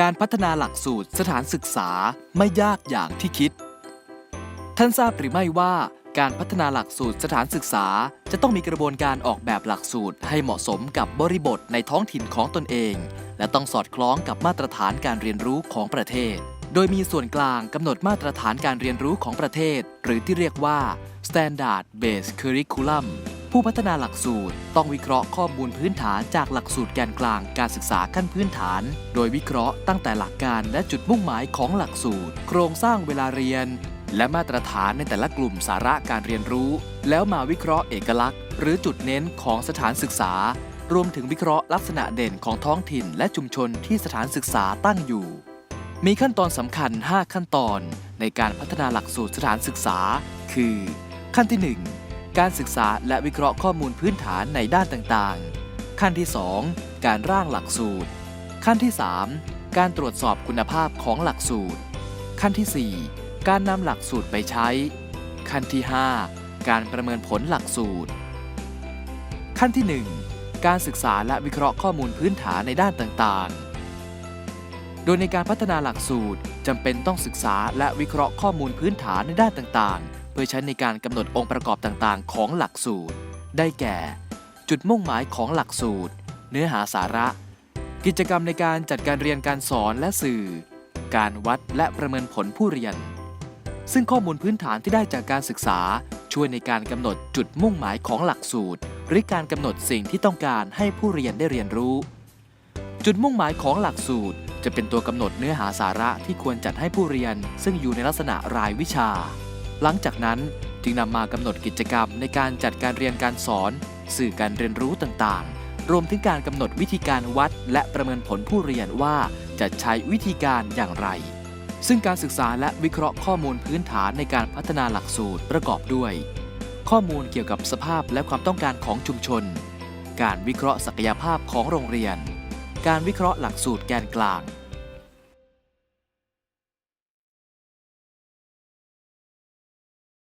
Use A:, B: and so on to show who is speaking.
A: การพัฒนาหลักสูตรสถานศึกษาไม่ยากอย่างที่คิด ท่านทราบหรือไม่ว่าการพัฒนาหลักสูตรสถานศึกษา จะต้องมีกระบวนการออกแบบหลักสูตรให้เหมาะสมกับบริบทในท้องถิ่นของตนเอง และต้องสอดคล้องกับมาตรฐานการเรียนรู้ของประเทศ โดยมีส่วนกลางกำหนดมาตรฐานการเรียนรู้ของประเทศ หรือที่เรียกว่า Standard Based Curriculum ผู้พัฒนาหลักสูตรต้องวิเคราะห์ข้อมูลพื้นฐานจากหลักสูตรแกนกลางการศึกษาขั้นพื้นฐาน โดยวิเคราะห์ตั้งแต่หลักการและจุดมุ่งหมายของหลักสูตร โครงสร้างเวลาเรียน และมาตรฐานในแต่ละกลุ่มสาระการเรียนรู้ แล้วมาวิเคราะห์เอกลักษณ์ หรือจุดเน้นของสถานศึกษา รวมถึงวิเคราะห์ลักษณะเด่นของท้องถิ่นและชุมชนที่สถานศึกษาตั้งอยู่ มีขั้นตอนสำคัญ 5 ขั้นตอน ในการพัฒนาหลักสูตรสถานศึกษา คือ ขั้นที่ 1 การศึกษาและวิเคราะห์ข้อมูลพื้นฐานในด้านต่างๆ ขั้นที่ 2 การร่างหลักสูตร ขั้นที่ 3 การตรวจสอบคุณภาพของหลักสูตร ขั้นที่ 4 การนำหลักสูตรไปใช้ ขั้นที่ 5 การประเมินผลหลักสูตร ขั้นที่ 1 การศึกษาและวิเคราะห์ข้อมูลพื้นฐานในด้านต่างๆโดยในการพัฒนาหลักสูตรจำเป็นต้องศึกษาและวิเคราะห์ข้อมูลพื้นฐานในด้านต่างๆ เพื่อใช้ในการกำหนดองค์ประกอบต่างๆ ของหลักสูตร ได้แก่ จุดมุ่งหมายของหลักสูตร เนื้อหาสาระ กิจกรรมในการจัดการเรียนการสอนและสื่อ การวัดและประเมินผลผู้เรียน ซึ่งข้อมูลพื้นฐานที่ได้จากการศึกษา ช่วยในการกำหนดจุดมุ่งหมายของหลักสูตร หรือการกำหนดสิ่งที่ต้องการให้ผู้เรียนได้เรียนรู้ จุดมุ่งหมายของหลักสูตร จะเป็นตัวกำหนดเนื้อหาสาระที่ควรจัดให้ผู้เรียน ซึ่งอยู่ในลักษณะรายวิชา หลังจากนั้นจึงนำมากำหนดกิจกรรมในการจัดการเรียนการสอน สื่อการเรียนรู้ต่างๆ รวมถึงการกำหนดวิธีการวัด และประเมินผลผู้เรียนว่าจะใช้วิธีการอย่างไร ซึ่งการศึกษาและวิเคราะห์ข้อมูลพื้นฐานในการพัฒนาหลักสูตรประกอบด้วย ข้อมูลเกี่ยวกับสภาพและความต้องการของชุมชน การวิเคราะห์ศักยภาพของโรงเรียน การวิเคราะห์หลักสูตรแกนกลาง